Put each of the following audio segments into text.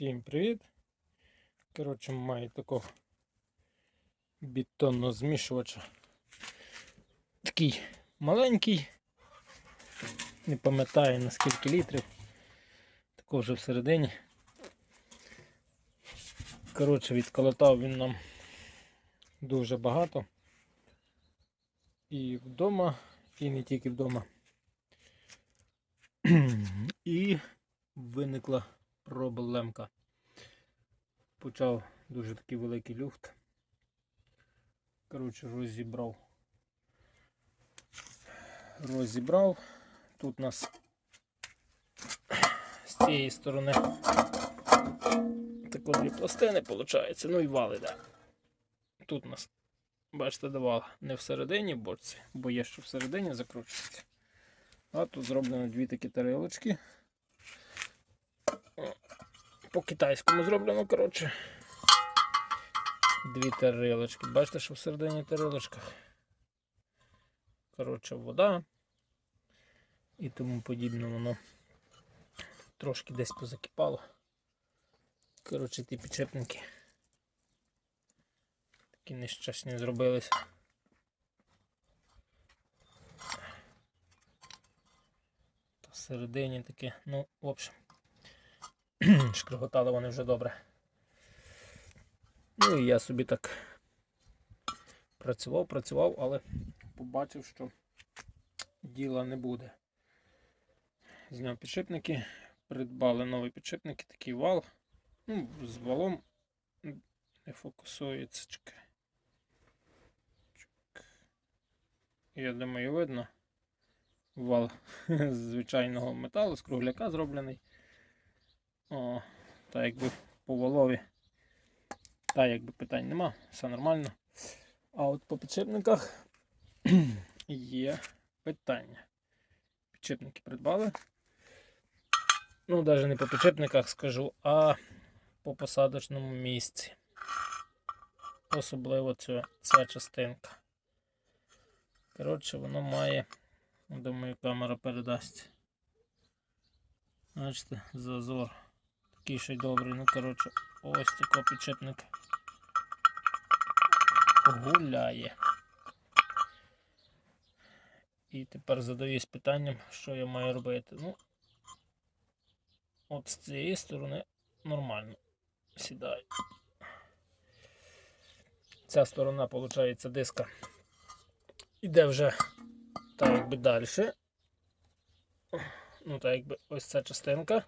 Всім привіт! Коротше, маю такого бетонного змішувача. Такий маленький. Не пам'ятаю на скільки літрів. Такого вже всередині. Коротше, відколотав він нам дуже багато. І вдома, і не тільки вдома. І виникла проблемка. Почав дуже такий великий люфт. Коротше, розібрав. Розібрав. Тут у нас з цієї сторони тако дві пластини виходить. Ну і вали, да. Тут у нас, бачите, давала не всередині борці, бо є що всередині закручується. А тут зроблено дві такі тарелочки. По китайському зроблено, коротше. Дві тарелочки. Бачите, що всередині тарелочках. Коротше, вода і тому подібне воно трошки десь позакипало. Коротше, ті підшипники такі нещасні зробилися. Та всередині таке, ну, в общем. Шкриготали вони вже добре. Ну і я собі так працював, працював, але побачив, що діла не буде. Зняв підшипники, придбали нові підшипники, такий вал. Ну, з валом не фокусується. Чекай. Чек. Я думаю, видно. Вал з звичайного металу, з кругляка зроблений. О, та якби по валові. Та якби питань нема, все нормально. А от по підшипниках є питання. Підшипники придбали. Ну, навіть не по підшипниках скажу, а по посадочному місці. Особливо ця, ця частинка. Коротше, воно має, думаю, камера передасть. Бачите, зазор. Такий ще й добрий. Ну, коротше, ось такий підшипник гуляє. І тепер задаюсь питанням, що я маю робити. Ну, от з цієї сторони нормально сідає. Ця сторона, виходить, диска іде вже так якби далі. Ну, так якби ось ця частинка.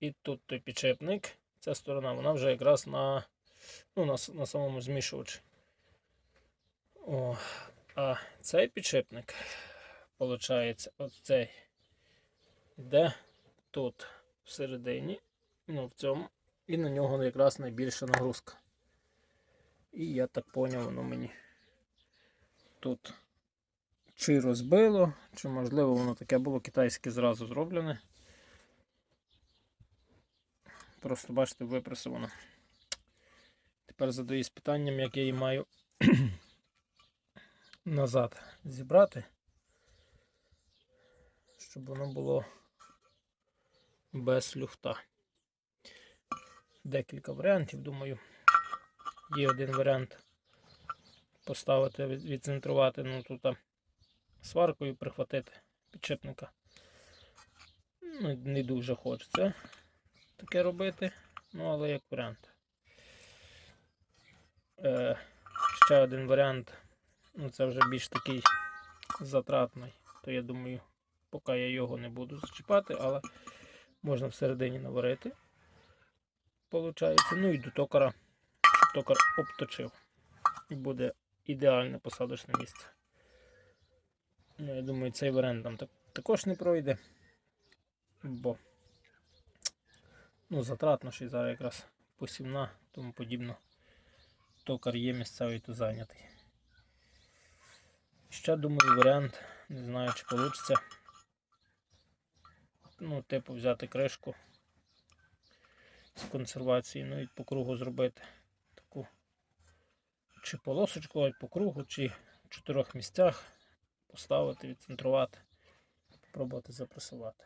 І тут той підшипник. Ця сторона, вона вже якраз на ну, на, на самому змішувачі. О, а цей підшипник, виходить, цей йде тут всередині, ну в цьому, і на нього якраз найбільша нагрузка. І я так поняв, воно мені тут чи розбило, чи можливо воно таке було китайське зразу зроблене. Просто бачите, випресовано. Тепер задаюсь питанням, як я її маю назад зібрати, щоб воно було без люфта. Декілька варіантів, думаю. Є один варіант поставити, відцентрувати, ну тут сваркою прихватити підшипника. Ну, не дуже хочеться таке робити, ну але як варіант. Е, ще один варіант, ну це вже більш такий затратний, то я думаю, поки я його не буду зачіпати, але можна всередині наварити. Получається. Ну і до токара, щоб токар обточив. І буде ідеальне посадочне місце. Ну, я думаю, цей варіант так, також не пройде, бо ну, затратно, що й зараз якраз посівна, тому подібно. Токар є місцевий, то зайнятий. Ще думаю, варіант, не знаю, чи вийде. Ну, типу, взяти кришку з консервації, ну і по кругу зробити таку чи полосочку а по кругу, чи в чотирьох місцях поставити, відцентрувати, спробувати запресувати.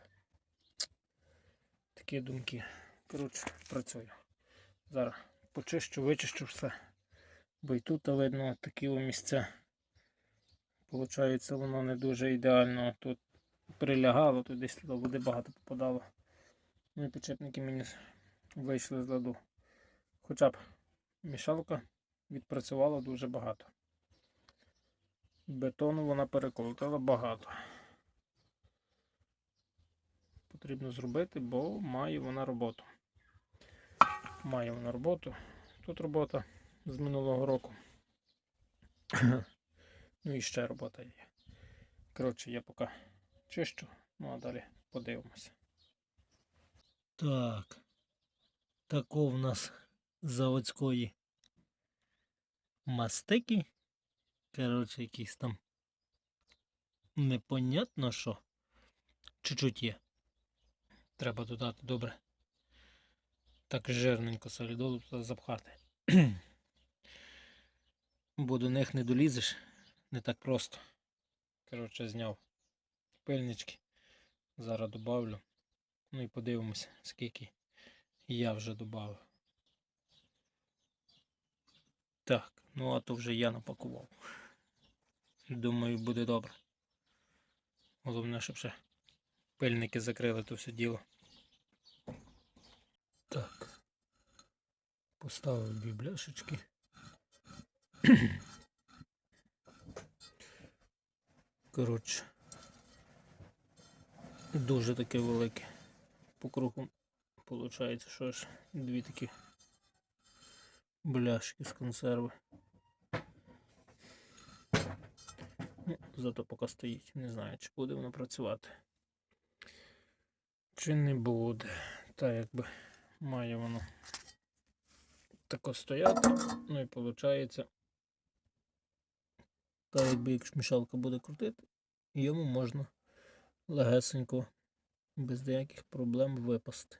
Такі думки. Коротше, працюю. Зараз почищу, вичищу все. Бо і тут видно такі місця. Получається, воно не дуже ідеально. Тут прилягало, тут десь води багато попадало. Ну і підшипники мені вийшли з ладу. Хоча б мішалка відпрацювала дуже багато. Бетону вона переколотила багато. Потрібно зробити, бо має вона роботу. Має вона роботу. Тут робота з минулого року. ну і ще робота є. Коротше, я поки чищу, ну а далі подивимося. Так. Тако в нас заводської мастики. Коротше, якісь там непонятно що. Чуть-чуть є. Треба додати добре. Так жирненько солідолу запхати. Бо до них не долізеш не так просто. Коротше, зняв пильнички. Зараз добавлю. Ну і подивимося, скільки я вже додав. Так, ну а то вже я напакував. Думаю, буде добре. Головне, щоб ще пильники закрили то все діло. Так. Поставив дві бляшечки. Коротше. Дуже таке велике. По кругу виходить, що ж дві такі бляшки з консерви. Ну, зато поки стоїть. Не знаю, чи буде воно працювати. Чи не буде. Та якби має воно тако стояти. Ну і виходить. Та якби якщо мішалка буде крутити, йому можна легесенько, без деяких проблем випасти.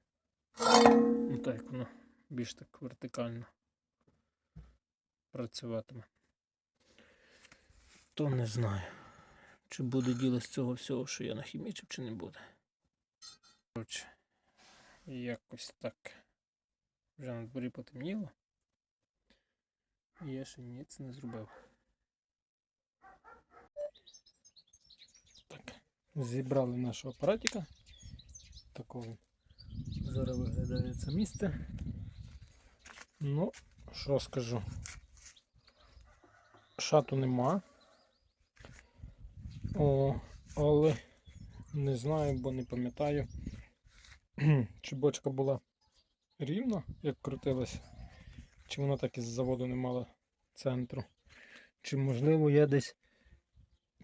Ну так як воно більш так вертикально працюватиме. То не знаю, чи буде діло з цього всього, що я нахімічив, чи не буде. Коротше, якось так. Вже на дворі потемніло. І я ще ніц не зробив. Так, зібрали нашого апаратика. Такого зараз виглядає це місце. Ну, що скажу? Шату нема. О, але не знаю, бо не пам'ятаю, чи бочка була рівна, як крутилась, чи вона так із заводу не мала центру. Чи можливо я десь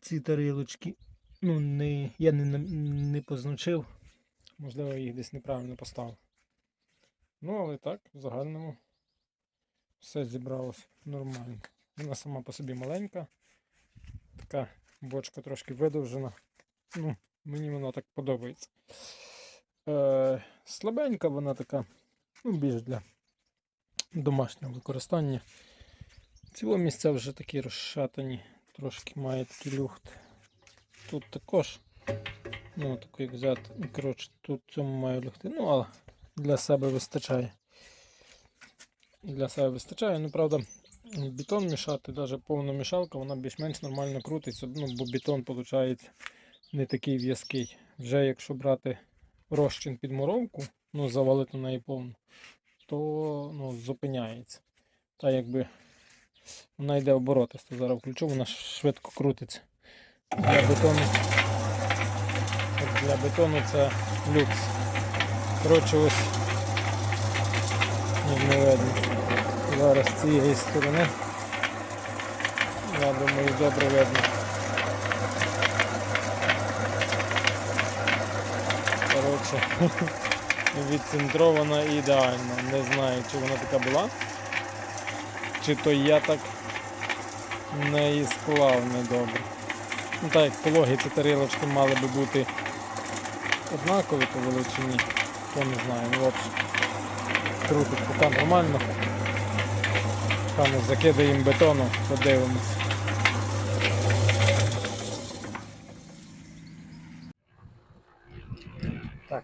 ці тарілочки, ну, не, я не, не позначив, можливо, я їх десь неправильно поставив. Ну, але так, в загальному все зібралось нормально. Вона сама по собі маленька. Така бочка трошки видовжена. Ну, мені вона так подобається. Е, слабенька вона така, ну, більш для домашнього використання. Ціло місця вже такі розшатані, трошки має такий люхт. Тут також, ну, таку як взяти, ну, коротше, тут цьому має люхти. Ну, але для себе вистачає. Для себе вистачає. Ну, правда, бетон мішати, навіть повна мішалка, вона більш-менш нормально крутиться, ну, бо бетон, виходить, не такий в'язкий. Вже якщо брати розчин під моровку, ну, завалити на неї повну, то ну, зупиняється. Та якби вона йде оборотисто. Зараз включу, вона швидко крутиться. Для бетону, для бетону це люкс. Коротше, ось не видно. Зараз з цієї сторони. Я думаю, добре видно. Коротше, відцентрована ідеально. Не знаю, чи вона така була, чи то я так не і склав недобре. Ну так, як по логіці тарілочки мали би бути однакові по величині, то не знаю. Ну, общем, крутить поки нормально. Пане закидаємо бетону, подивимось. Так.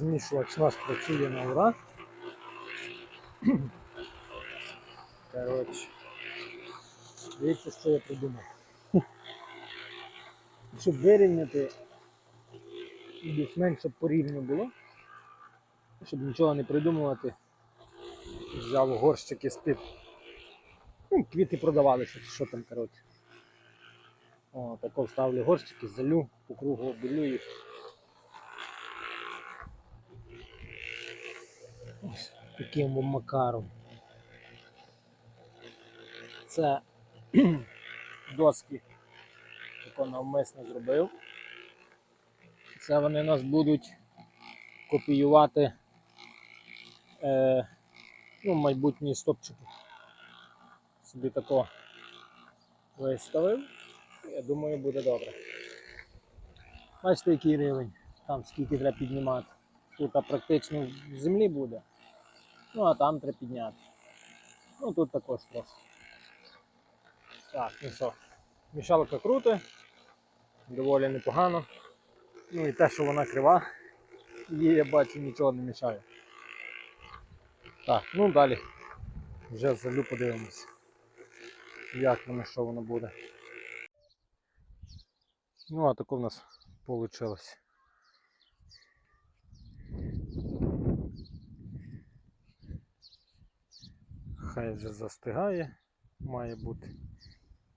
Змішувач наш працює на ура. Коротше. Дивіться, що я придумав. Щоб вирівняти більш-менш щоб порівняно було. Щоб нічого не придумувати. Взяв горщики з-під. Ну, квіти продавалися, чи що там, коротше. О, тако ставлю горщики, залю, по кругу обілю їх. Ось таким макаром. Це доски, тако навмисно зробив. Це вони нас будуть копіювати е, ну, майбутні стопчики. Собі тако виставив. Я думаю, буде добре. Бачите, який рівень, там скільки треба піднімати. Тут практично в землі буде. Ну а там треба підняти. Ну тут також трохи. Так, ну що, мішалка крута, доволі непогано. Ну і те, що вона крива, їй я бачу нічого не мішає. Так, ну далі. Вже залю подивимось, як воно, що воно буде. Ну, а таке в нас вийшло. Хай вже застигає, має бути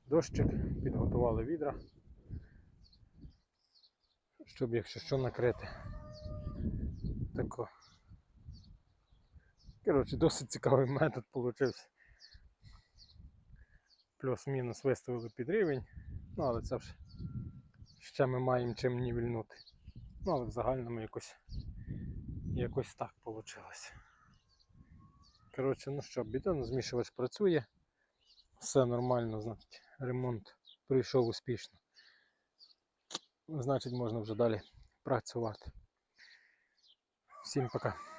дощик, підготували відра, щоб якщо що накрити. Тако. Коротше, досить цікавий метод вийшов. Плюс-мінус виставили під рівень, ну але це вже ще ми маємо чим нівельнути. Ну, але в загальному якось, якось так вийшло. Коротше, ну що, бетонозмішувач працює. Все нормально, значить, ремонт прийшов успішно. Значить, можна вже далі працювати. Всім пока.